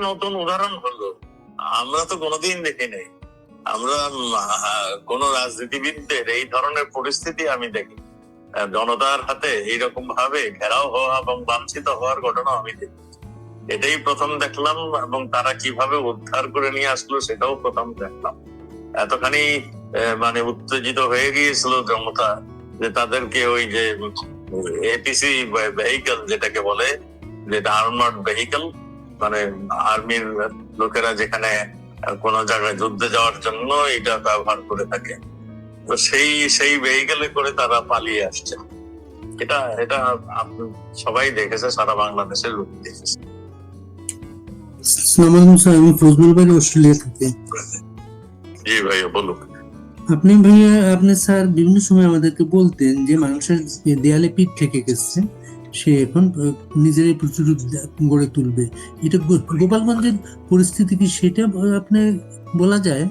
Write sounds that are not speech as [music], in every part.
নতুন উদাহরণ হলো আমরা তো কোনোদিন দেখি নাই আমরা কোন রাজনীতিবিদদের এই ধরনের পরিস্থিতি আমি দেখি জনতার হাতে এইরকম ভাবে ঘেরাও হওয়া এবং বাঞ্ছিত হওয়ার ঘটনা আমি দেখি এটাই প্রথম দেখলাম এবং তারা কীভাবে উদ্ধার করে নিয়ে আসলো সেটাও প্রথম দেখলাম এতখানি মানে উত্তেজিত হয়ে গিয়েছিল জনতা যে তাদেরকে ওই যে এপিসি ভেহিকল যেটাকে বলে যেটা আর্মার্ড ভেহিকল মানে আর্মির লোকেরা যেখানে কোন জায়গায় যুদ্ধে যাওয়ার জন্য এটা ব্যবহার করে থাকে। তো সেই সেই ভেহিকেলে করে তারা পালিয়ে আসছে। এটা এটা আপ- সবাই দেখেছে সারা বাংলাদেশের লোক দেখেছে। আসসালামু স্যার। আমি ফজলুল ভাই অস্ট্রেলিয়া থেকে। জি ভাইয়া বলুক আপনি ভাইয়া আপনি স্যার বিভিন্ন সময় আমাদেরকে বলতেন যে মানুষের দেয়ালে পিঠ থেকে গেছে। সে এখন আহ, নিজেরাই প্রচুর গড়ে তুলবে। এটা গোপালগঞ্জের পরিস্থিতি কি সেটা আপনি বলা যায়?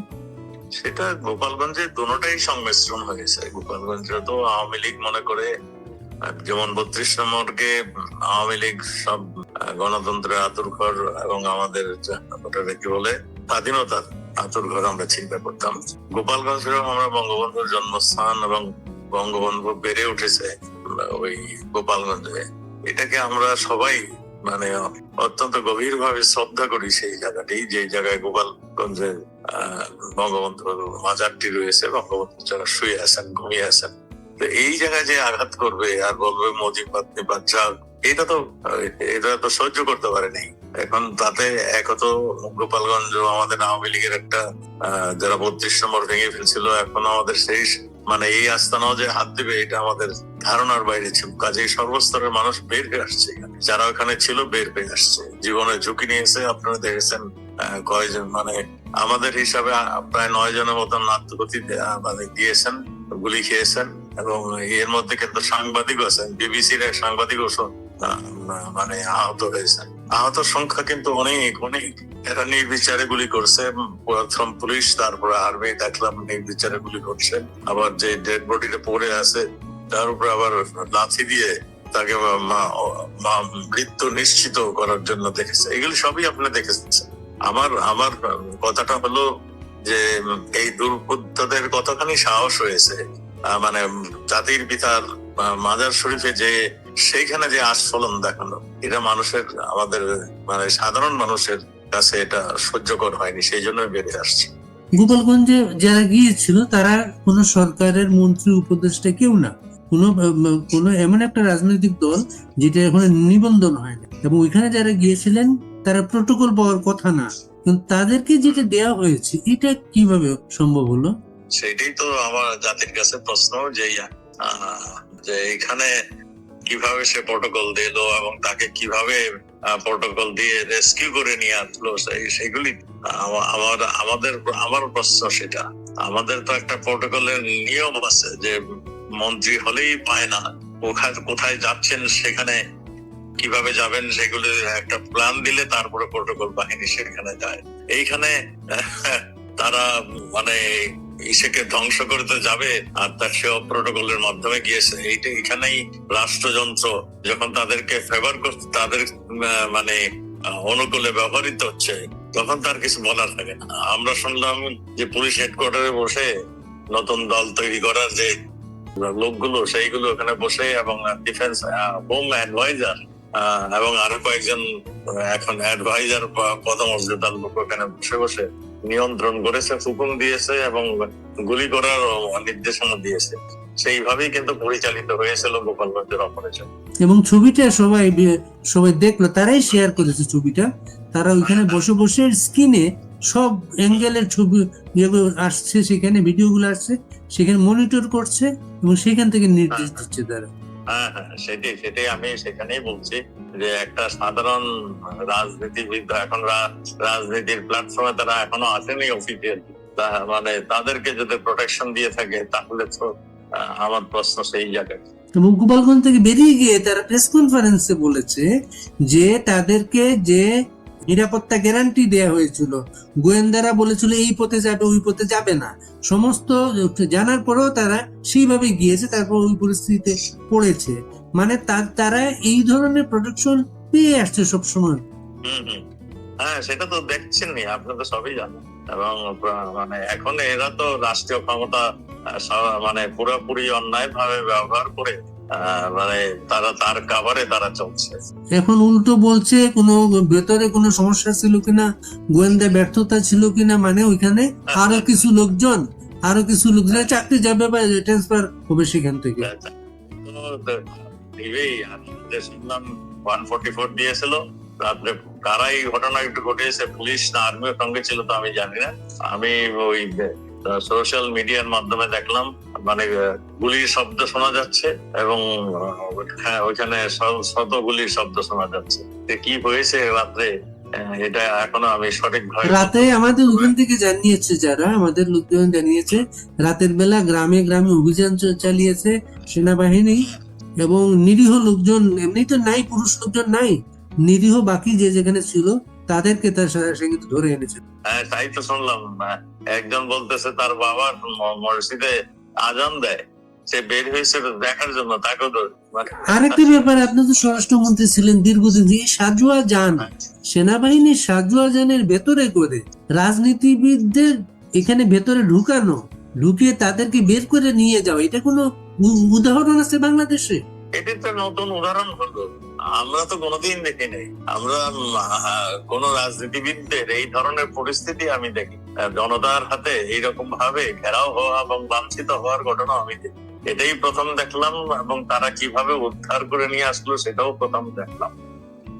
সেটা গোপালগঞ্জে দুটাই সংমিশ্রণ হয়েছে। গোপালগঞ্জে তো আওয়ামী লীগ মনে করে যেমন বত্রিশ নম্বরকে আওয়ামী লীগ সব গণতন্ত্রের আতুর ঘর এবং আমাদের ওটাকে কি বলে স্বাধীনতার আতুর ঘর আমরা চিন্তা করতাম। গোপালগঞ্জেও আমরা বঙ্গবন্ধুর জন্মস্থান এবং বঙ্গবন্ধু বেড়ে উঠেছে। ওই গোপালগঞ্জে এটাকে আমরা সবাই মানে অত্যন্ত গভীর ভাবে শ্রদ্ধা করি সেই জায়গাটি যে জায়গায় গোপালগঞ্জের বঙ্গবন্ধুর মাজারটি রয়েছে বঙ্গবন্ধু যারা শুয়ে আছেন, ঘুমিয়ে আছেন। তো এই জায়গায় যে আঘাত করবে আর বলবে মজিব পাত্নি বাচ্চা এটা তো এটা তো সহ্য করতে পারেনি। এখন তাতে একত গোপালগঞ্জ আমাদের আওয়ামী লীগের একটা যারা বত্রিশ নম্বর ভেঙে ফেলছিল, এখন আমাদের সেই মানে এই আস্তানাও যে হাত দিবে, এটা আমাদের ধারণার বাইরে ছিল। কাজেই সর্বস্তরের মানুষ বের হয়ে আসছে যারা ওখানে ছিল বের হয়ে আসছে। জীবনের ঝুঁকি নিয়েছে, আপনারা দেখেছেন কয়জন মানে আমাদের হিসাবে প্রায় নয় জনের মতন আত্মগতি মানে দিয়েছেন, গুলি খেয়েছেন, এবং এর মধ্যে কিন্তু সাংবাদিক আছেন। বিবিসির এক সাংবাদিক মানে আহত হয়েছেন। আহত সংখ্যা কিন্তু অনেক অনেক। এরা নির্বিচারে গুলি করছে। প্রথম পুলিশ, তারপরে আর্মি দেখলাম নির্বিচারে গুলি করছে। আবার যে ডেড বডিটা পড়ে আছে, তার উপরে আবার লাথি দিয়ে তাকে মৃত্যু নিশ্চিত করার জন্য দেখেছে। এগুলো সবই আপনি দেখেছেন। আমার আমার কথাটা হলো যে, এই দুর্বৃত্তদের কতখানি সাহস হয়েছে। মানে জাতির পিতার মাজার শরীফে যে সেইখানে যে আস্ফলন দেখানো এটা মানুষের আমাদের মানে সাধারণ মানুষের কাছে এটা সহ্যকর হয়নি সেই জন্য বেরিয়ে আসছে। গোপালগঞ্জে যারা গিয়েছিল তারা কোনো সরকারের মন্ত্রী উপদেষ্টা কেউ না। কোনো কোনো এমন একটা রাজনৈতিক দল যেটা এখন নিবন্ধন হয় না এবং ওইখানে যারা গিয়েছিলেন তারা প্রোটোকল পাওয়ার কথা না। কিন্তু তাদেরকে যেটা দেওয়া হয়েছে এটা কীভাবে সম্ভব হলো? সেটাই তো আমার জাতির কাছে প্রশ্ন যে যে এখানে কীভাবে সে প্রোটোকল দিল এবং তাকে কীভাবে প্রোটোকল দিয়ে রেস্কিউ করে নিয়ে আসলো সেগুলি আমার আমাদের আমার প্রশ্ন সেটা। আমাদের তো একটা প্রোটোকলের নিয়ম আছে যে মন্ত্রী হলেই পায় না। কোথায় কোথায় যাচ্ছেন সেখানে, কীভাবে যাবেন সেগুলি একটা প্ল্যান দিলে তারপরে প্রোটোকল বাহিনী সেখানে যায়। এইখানে, [laughs] তারা মানে ইসেকে ধ্বংস করতে যাবে, আর তার সে প্রোটোকলের মাধ্যমে গিয়েছে। এইটা এখানেই রাষ্ট্রযন্ত্র যখন তাদেরকে ফেভার করছে, তাদের মানে অনুকূলে ব্যবহৃত হচ্ছে, তখন তার কিছু বলার থাকে না। আমরা শুনলাম যে পুলিশ হেডকোয়ার্টারে বসে নতুন দল তৈরি করার যে লোকগুলো, সেইগুলো ওখানে বসে এবং ডিফেন্স হোম অ্যাডভাইজার এবং আরও কয়েকজন, এখন অ্যাডভাইজার পদমর্যাদার লোক ওখানে বসে বসে নিয়ন্ত্রণ করেছে, হুকুম দিয়েছে এবং গুলি করার নির্দেশনা দিয়েছে। সেইভাবেই কিন্তু পরিচালিত হয়েছিল অপারেশন। এবং ছবিটা সবাই সবাই দেখল, তারাই শেয়ার করেছে ছবিটা। তারা ওইখানে বসে বসে স্ক্রিনে সব অ্যাঙ্গেলের ছবি যেগুলো আসছে, সেখানে ভিডিওগুলো আসছে, সেখানে মনিটর করছে এবং সেখান থেকে নির্দেশ দিচ্ছে তারা। হ্যাঁ হ্যাঁ সেটাই সেটাই আমি সেখানেই বলছি যে একটা সাধারণ রাজনীতিবিদ এখন রাজনীতির প্ল্যাটফর্মে তারা এখনও আসেনি অফিসিয়াল মানে তাদেরকে যদি প্রোটেকশন দিয়ে থাকে, তাহলে তো আমার প্রশ্ন সেই জায়গায়। গোপালগঞ্জ থেকে বেরিয়ে গিয়ে তারা প্রেস কনফারেন্সে বলেছে যে তাদেরকে যে নিরাপত্তা গ্যারান্টি দেয়া হয়েছিল। গোয়েন্দারা বলেছিল, এই পথে যাবে ওই পথে যাবে না। সমস্ত জানার পরেও তারা সেইভাবে গিয়েছে, তারপর ওই পরিস্থিতিতে পড়েছে। মানে তার, তারা এই ধরনের প্রোটেকশন পেয়ে আসছে সবসময়। হম হম। হ্যাঁ সেটা তো দেখছেন নি আপনি তো সবই জানেন। এবং মানে এখন এরা তো রাষ্ট্রীয় ক্ষমতা মানে পুরোপুরি অন্যায় ভাবে ব্যবহার করে মানে তারা তার কাভারে তারা চলছে। এখন উল্টো বলছে কোনো ভেতরে কোনো সমস্যা ছিল কিনা গোয়েন্দা ব্যর্থতা ছিল কিনা মানে ওইখানে আরও কিছু লোকজন আরও কিছু লোকজন চাকরি যাবে বা ট্রান্সফার হবে সেখান থেকে। দিবেই শুনলাম ওয়ান ফোর্টি ফোর দিয়েছিল রাত্রে কারাই ঘটনা একটু ঘটেছে পুলিশ না আর্মির সঙ্গে ছিল তো আমি জানি না। আমি ওই সোশ্যাল মিডিয়ার মাধ্যমে দেখলাম মানে গুলির শব্দ শোনা যাচ্ছে এবং হ্যাঁ ওইখানে শত গুলির শব্দ শোনা যাচ্ছে। কি হয়েছে রাত্রে এটা এখনও আমি সঠিক রাতে আমাদের ওখান থেকে জানিয়েছে যারা, আমাদের লোকজন জানিয়েছে, রাতের বেলা গ্রামে গ্রামে অভিযান চালিয়েছে সেনাবাহিনী এবং নিরীহ লোকজন, এমনি তো নাই, পুরুষ লোকজন নাই, নিরীহ বাকি যে যেখানে ছিল তাদেরকে তার সা- সঙ্গে ধরে এনেছে। হ্যাঁ তাই তো শুনলাম। একজন বলতেছে তার বাবার মসজিদে আজান দেয়। সে বের হয়েছে দেখার জন্য তাকে মানে ব্যাপার আপনি তো স্বরাষ্ট্রমন্ত্রী ছিলেন দীর্ঘদিন এই সাজুয়া যান। সেনাবাহিনীর সাজুয়া যানের ভেতরে করে রাজনীতিবিদদের এখানে ভেতরে ঢুকানো ঢুকিয়ে তাদেরকে বের করে নিয়ে যাওয়া এটা কোনো উদাহরণ আছে বাংলাদেশে? এটি তো নতুন উদাহরণ হলো। আমরা তো কোনোদিন দেখি নাই। আমরা কোন রাজনীতিবিদদের এই ধরনের পরিস্থিতি আমি দেখি জনতার হাতে এইরকম ভাবে ঘেরাও হওয়া এবং লাঞ্ছিত হওয়ার ঘটনা আমি দেখি এটাই প্রথম দেখলাম এবং তারা কীভাবে উদ্ধার করে নিয়ে আসলো সেটাও প্রথম দেখলাম।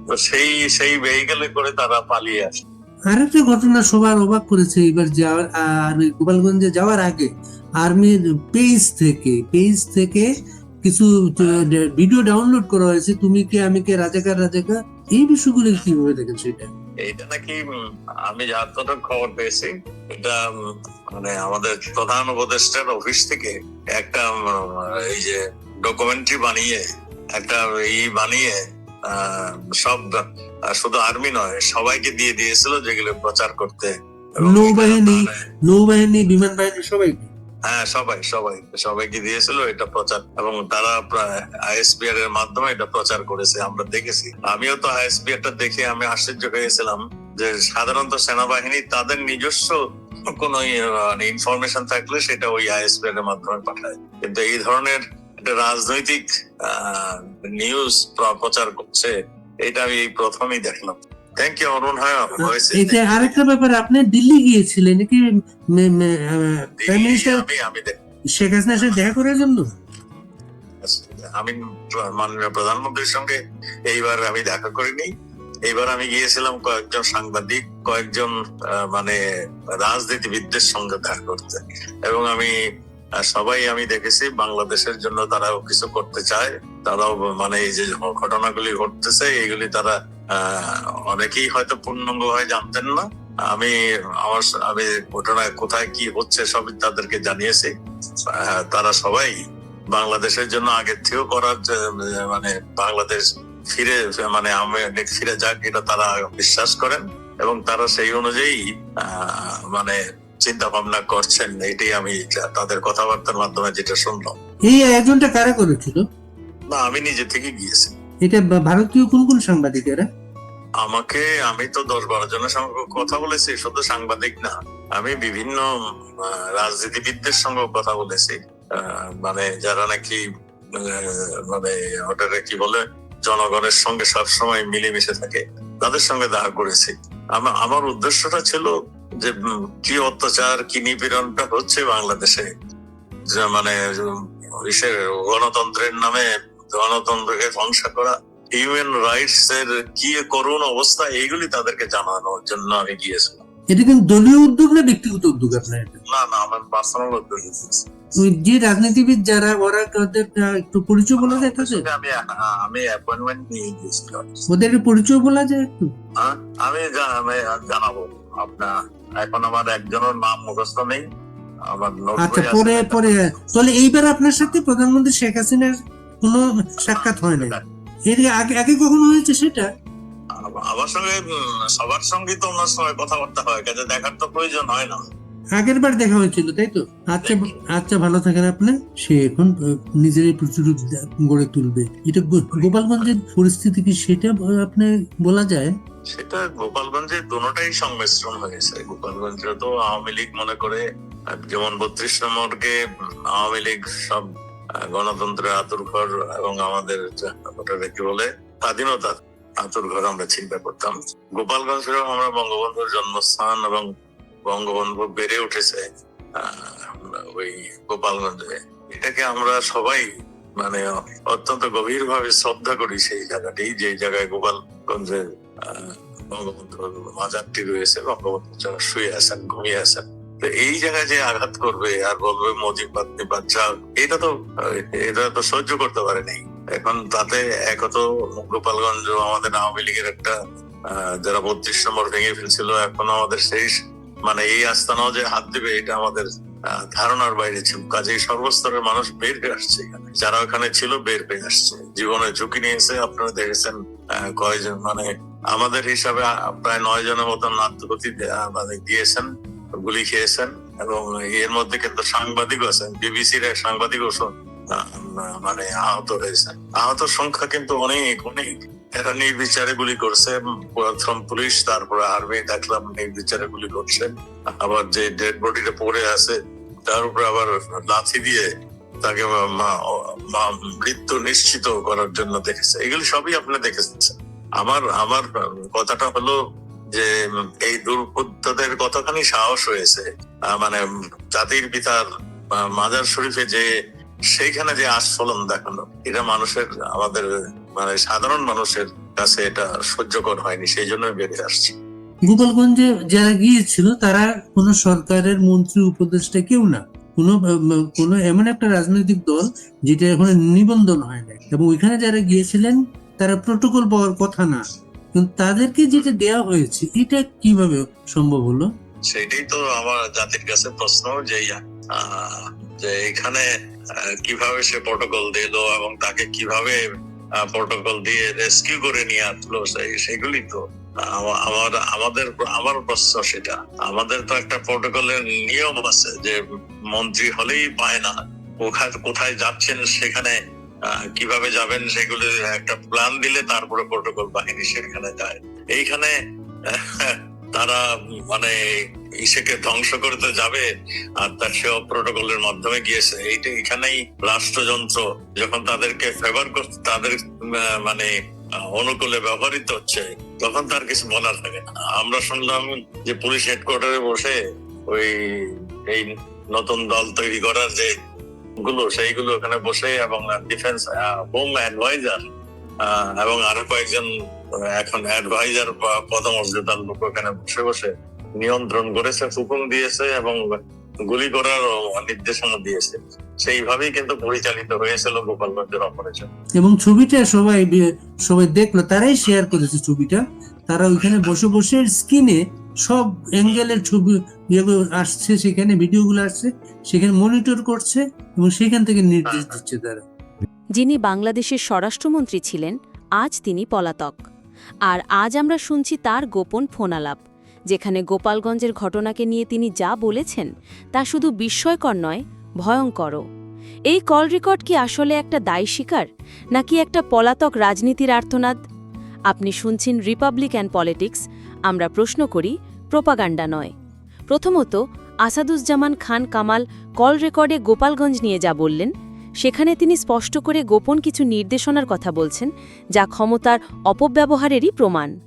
তো সেই সেই ভেহিকেলে করে তারা পালিয়ে আসে। আরেকটা ঘটনা সবার অবাক করেছে। এবার যাওয়ার আর গোপালগঞ্জে যাওয়ার আগে আর্মির পেজ থেকে পেজ থেকে কিছু ভিডিও ডাউনলোড করা হয়েছে তুমি কে আমি কে রাজাকার রাজাকার এই বিষয়গুলো কীভাবে দেখেন সেটা এইটা নাকি আমি যতটা খবর পেয়েছি এটা মানে আমাদের প্রধান উপদেষ্টার অফিস থেকে একটা এই যে ডকুমেন্টারি বানিয়ে একটা ই বানিয়ে সব শুধু আর্মি নয় সবাইকে দিয়ে দিয়েছিল যেগুলো প্রচার করতে নৌবাহিনী। নৌবাহিনী বিমান বাহিনী সবাই হ্যাঁ সবাই সবাই, সবাইকে দিয়েছিল এটা প্রচার। এবং তারা আইএসপিআর এর মাধ্যমে এটা প্রচার করেছে, আমরা দেখেছি। আমিও তো আইএসপিআর টা দেখে আমি আশ্চর্য হয়েছিলাম যে সাধারণত সেনাবাহিনী তাদের নিজস্ব কোন ইনফরমেশন থাকলে সেটা ওই আইএসপিআর এর মাধ্যমে পাঠায়। কিন্তু এই ধরনের একটা রাজনৈতিক নিউজ প্রচার করছে, এটা আমি এই প্রথমেই দেখলাম। থ্যাংক ইউ অরুণ হ্যাঁ হয়েছে এটা আরেকটা ব্যাপার আপনি দিল্লি গিয়েছিলেন নাকি প্রাইম মিনিস্টার শেখ হাসিনার সাথে দেখা করার জন্য? আমি মাননীয় প্রধানমন্ত্রীর সঙ্গে এইবার আমি দেখা করিনি। এইবার আমি গিয়েছিলাম কয়েকজন সাংবাদিক কয়েকজন মানে রাজনীতিবিদদের সঙ্গে দেখা করতে। এবং আমি সবাই আমি দেখেছি বাংলাদেশের জন্য তারাও কিছু করতে চায়। তারাও মানে এই যে ঘটনাগুলি ঘটতেছে এইগুলি তারা অনেকেই হয়তো পূর্ণাঙ্গ হয়ে জানতেন না। আমি আমার আমি ঘটনা কোথায় কি হচ্ছে সবই তাদেরকে জানিয়েছি। তারা সবাই বাংলাদেশের জন্য আগের থেকেও করার মানে বাংলাদেশ ফিরে মানে আমি ফিরে যাক এটা তারা বিশ্বাস করেন এবং তারা সেই অনুযায়ী আহ, মানে চিন্তা ভাবনা করছেন। এটাই আমি তাদের কথাবার্তার মাধ্যমে যেটা শুনলাম। এই আয়োজনটা কারা করেছিল? না আমি নিজে থেকে গিয়েছি। এটা ভারতীয় কোন কোন সাংবাদিকেরা আমাকে, আমি তো দশ বারো জনের সঙ্গে কথা বলেছি, শুধু সাংবাদিক না, আমি বিভিন্ন রাজনীতিবিদদের সঙ্গে কথা বলেছি। মানে যারা নাকি মানে ওটাকে কি বলে, জনগণের সঙ্গে সবসময় মিলেমিশে থাকে, তাদের সঙ্গে দেখা করেছি। আমা- আমার উদ্দেশ্যটা ছিল যে কি অত্যাচার, কি নিপীড়নটা হচ্ছে বাংলাদেশে। মানে গণতন্ত্রের নামে গণতন্ত্রকে ধ্বংস করা হিউম্যান রাইটস এর কি করুণ অবস্থা এইগুলি তাদেরকে জানানোর জন্য আমি গিয়েছিলাম। এটা কিন্তু দলীয় উদ্যোগ না ব্যক্তিগত উদ্যোগ আপনার না না আমার পার্সোনাল উদ্যোগ যে রাজনীতিবিদ যারা ওরা ওদের একটু পরিচয় বলা যায় তাদের? আমি আমি অ্যাপয়েন্টমেন্ট নিয়ে গিয়েছিলাম। ওদের পরিচয় বলা যায় একটু? হ্যাঁ, আমি জানাব। আপনার এখন আমার একজনের নাম মুখস্থ নেই। আমার আচ্ছা পরে পরে তাহলে এইবার আপনার সাথে প্রধানমন্ত্রী শেখ হাসিনার কোনো সাক্ষাৎ হয় না এর আগে আগে কখনো হয়েছে সেটা? আমার সঙ্গে সবার সঙ্গে তো ওনার কথাবার্তা হয় কাজে দেখার তো প্রয়োজন হয় না। আগের বার দেখা হয়েছিল তাই তো? আচ্ছা আচ্ছা ভালো থাকেন আপনি। সে এখন আহ, নিজেরই প্রচুর গড়ে তুলবে। এটা গোপালগঞ্জের পরিস্থিতি কি সেটা আপনি বলা যায়? সেটা গোপালগঞ্জের দুটাই সংমিশ্রণ হয়েছে। গোপালগঞ্জে তো আওয়ামী লীগ মনে করে যেমন বত্রিশ নম্বরকে আওয়ামী লীগ সব গণতন্ত্রের আতুর ঘর এবং আমাদের কি বলে, স্বাধীনতার আতুর ঘর আমরা চিন্তা করতাম। গোপালগঞ্জেও আমরা বঙ্গবন্ধুর জন্মস্থান এবং বঙ্গবন্ধু বেড়ে উঠেছে ওই গোপালগঞ্জে। এটাকে আমরা সবাই মানে অত্যন্ত গভীর ভাবে শ্রদ্ধা করি সেই জায়গাটি যে জায়গায় গোপালগঞ্জের বঙ্গবন্ধুর মাজারটি রয়েছে, বঙ্গবন্ধু যারা শুয়ে আছেন, ঘুমিয়ে আছেন। এই জায়গায় যে আঘাত করবে আর বলবে মজিব পাত্নি বাচ্চা এটা তো এটা তো সহ্য করতে পারে নাই এখন তাতে এক তো আমাদের আওয়ামী লীগের একটা যারা বত্রিশ নম্বর ভেঙে ফেলছিল, এখন আমাদের সেই মানে এই আস্তানাও যে হাত দিবে, এটা আমাদের ধারণার বাইরে ছিল। কাজেই সর্বস্তরের মানুষ বের হয়ে আসছে এখানে। যারা ওখানে ছিল বের হয়ে আসছে। জীবনে ঝুঁকি নিয়েছে, আপনারা দেখেছেন কয়জন মানে আমাদের হিসাবে প্রায় নয় জনের মতন আত্মগতি মানে দিয়েছেন। গুলি খেয়েছেন এবং এর মধ্যে কিন্তু সাংবাদিক আছেন, বিবিসির এক সাংবাদিক মানে আহত হয়েছেন। আহত সংখ্যা কিন্তু অনেক অনেক। এরা নির্বিচারে গুলি করছে। প্রথম পুলিশ, তারপরে আর্মি, দেখলাম নির্বিচারে গুলি করছে। আবার যে ডেড বডিটা পড়ে আছে, তার উপরে আবার লাথি দিয়ে তাকে মৃত্যু নিশ্চিত করার জন্য দেখেছে। এগুলি সবই আপনি দেখেছেন। আমার আমার কথাটা হলো যে এই দুর্বৃত্তদের কতখানি সাহস হয়েছে মানে জাতির পিতার মাজার শরীফে যে সেইখানে যে আস্ফলন দেখানো, এটা মানুষের, আমাদের মানে সাধারণ মানুষের কাছে এটা সহ্যকর হয়নি, সেই জন্য বেরিয়ে আসছে। গোপালগঞ্জে যারা গিয়েছিল, তারা কোনো সরকারের মন্ত্রী, উপদেষ্টা কেউ না। কোনো কোনো এমন একটা রাজনৈতিক দল যেটা এখনও নিবন্ধন হয় না এবং ওইখানে যারা গিয়েছিলেন, তারা প্রোটোকল পাওয়ার কথা না। কিন্তু তাদেরকে যেটা দেওয়া হয়েছে, এটা কীভাবে সম্ভব হলো? সেটাই তো আমার জাতির কাছে প্রশ্ন যে যে এখানে কীভাবে সে প্রটোকল দিল এবং তাকে কীভাবে দিয়ে রেস্কিউ করে নিয়ে আসলো সেগুলি তো আমার, আমাদের, আমার প্রশ্ন সেটা। আমাদের তো একটা প্রটোকলের নিয়ম আছে যে, মন্ত্রী হলেই পায় না। কোথায় কোথায় যাচ্ছেন সেখানে কীভাবে যাবেন সেগুলি একটা প্ল্যান দিলে তারপরে প্রটোকল বাহিনী সেখানে যায়। এইখানে তারা মানে ইসেকে ধ্বংস করতে যাবে আর তার সেও প্রোটোকলের মাধ্যমে গিয়েছে। এইটা এখানেই রাষ্ট্রযন্ত্র যখন তাদেরকে ফেভার করছে, তাদের মানে অনুকূলে ব্যবহৃত হচ্ছে, তখন তার কিছু বলার থাকে না। আমরা শুনলাম যে পুলিশ হেডকোয়ার্টারে বসে ওই, এই নতুন দল তৈরি করার যে গুলো, সেইগুলো ওখানে বসে এবং ডিফেন্স হোম অ্যাডভাইজার এবং আরও কয়েকজন এখন অ্যাডভাইজার বা পদমর্যাদার লোক ওখানে বসে বসে নিয়ন্ত্রণ করেছে, হুকুম দিয়েছে এবং গুলি করার নির্দেশনা দিয়েছে। সেইভাবেই কিন্তু পরিচালিত হয়েছিল গোপালগঞ্জের অপারেশন এবং ছবিটা সবাই সবাই দেখল, তারাই শেয়ার করেছে ছবিটা। তারা ওইখানে বসে বসে স্ক্রিনে সব অ্যাঙ্গেলের ছবি যেগুলো আসছে, সেখানে ভিডিওগুলো আসছে, সেখানে মনিটর করছে এবং সেখান থেকে নির্দেশ দিচ্ছে তারা। যিনি বাংলাদেশের স্বরাষ্ট্রমন্ত্রী ছিলেন, আজ তিনি পলাতক। আর আজ আমরা শুনছি তার গোপন ফোনালাপ, যেখানে গোপালগঞ্জের ঘটনাকে নিয়ে তিনি যা বলেছেন তা শুধু বিস্ময়কর নয়, ভয়ঙ্করও। এই কল রেকর্ড কি আসলে একটা দায় স্বীকার নাকি একটা পলাতক রাজনীতির আর্তনাদ? আপনি শুনছেন রিপাবলিক অ্যান্ড পলিটিক্স আমরা প্রশ্ন করি প্রোপাগান্ডা নয়। প্রথমত, আসাদুজ্জামান খান কামাল কল রেকর্ডে গোপালগঞ্জ নিয়ে যা বললেন, সেখানে তিনি স্পষ্ট করে গোপন কিছু নির্দেশনার কথা বলছেন, যা ক্ষমতার অপব্যবহারেরই প্রমাণ।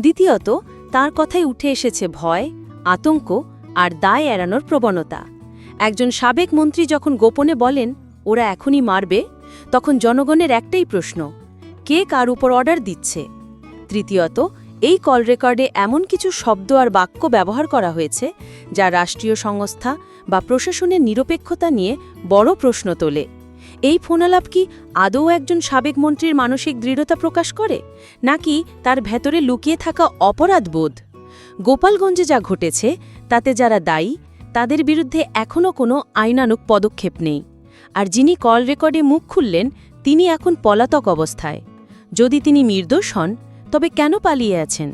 দ্বিতীয়ত, তার কথায় উঠে এসেছে ভয়, আতঙ্ক আর দায় এড়ানোর প্রবণতা। একজন সাবেক মন্ত্রী যখন গোপনে বলেন, ওরা এখনই মারবে, তখন জনগণের একটাই প্রশ্ন কে কার উপর অর্ডার দিচ্ছে। তৃতীয়ত, এই কল রেকর্ডে এমন কিছু শব্দ আর বাক্য ব্যবহার করা হয়েছে, যা রাষ্ট্রীয় সংস্থা বা প্রশাসনের নিরপেক্ষতা নিয়ে বড় প্রশ্ন তোলে। এই ফোনালাপ কি আদৌ একজন সাবেক মন্ত্রীর মানসিক দৃঢ়তা প্রকাশ করে, নাকি তার ভেতরে লুকিয়ে থাকা অপরাধবোধ গোপালগঞ্জে যা ঘটেছে, তাতে যারা দায়ী, তাদের বিরুদ্ধে এখনও কোনো আইনানুক পদক্ষেপ নেই। আর যিনি কল রেকর্ডে মুখ খুললেন, তিনি এখন পলাতক অবস্থায়। যদি তিনি নির্দোষ হন, তবে কেন পালিয়ে আছেন?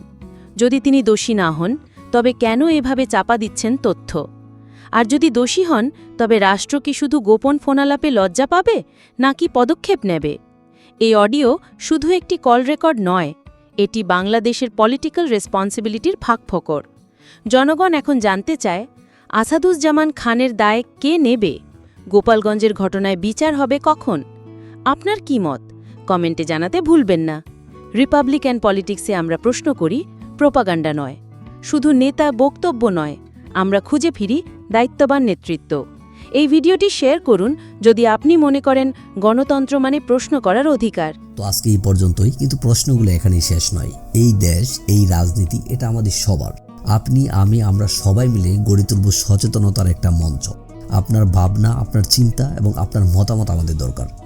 যদি তিনি দোষী না হন, তবে কেন এভাবে চাপা দিচ্ছেন তথ্য? আর যদি দোষী হন, তবে রাষ্ট্র কি শুধু গোপন ফোনালাপে লজ্জা পাবে, নাকি পদক্ষেপ নেবে? এই অডিও শুধু একটি কল রেকর্ড নয়, এটি বাংলাদেশের পলিটিক্যাল রেসপন্সিবিলিটির ফাঁকফোকর জনগণ এখন জানতে চায়, আসাদুজ্জামান খানের দায় কে নেবে? গোপালগঞ্জের ঘটনায় বিচার হবে কখন? আপনার কি মত? কমেন্টে জানাতে ভুলবেন না। রিপাবলিক অ্যান্ড পলিটিক্সে আমরা প্রশ্ন করি, প্রোপাগান্ডা নয়। শুধু নেতা বক্তব্য নয়, আমরা খুঁজে ফিরি দায়িত্ববান নেতৃত্ব। এই ভিডিওটি শেয়ার করুন যদি আপনি মনে করেন গণতন্ত্র মানে প্রশ্ন করার অধিকার। তো আজকে এই পর্যন্তই, কিন্তু প্রশ্নগুলো এখানেই শেষ নয়। এই দেশ, এই রাজনীতি, এটা আমাদের সবার। আপনি, আমি, আমরা সবাই মিলে গড়ে তুলব সচেতনতার একটা মঞ্চ। আপনার ভাবনা, আপনার চিন্তা এবং আপনার মতামত আমাদের দরকার।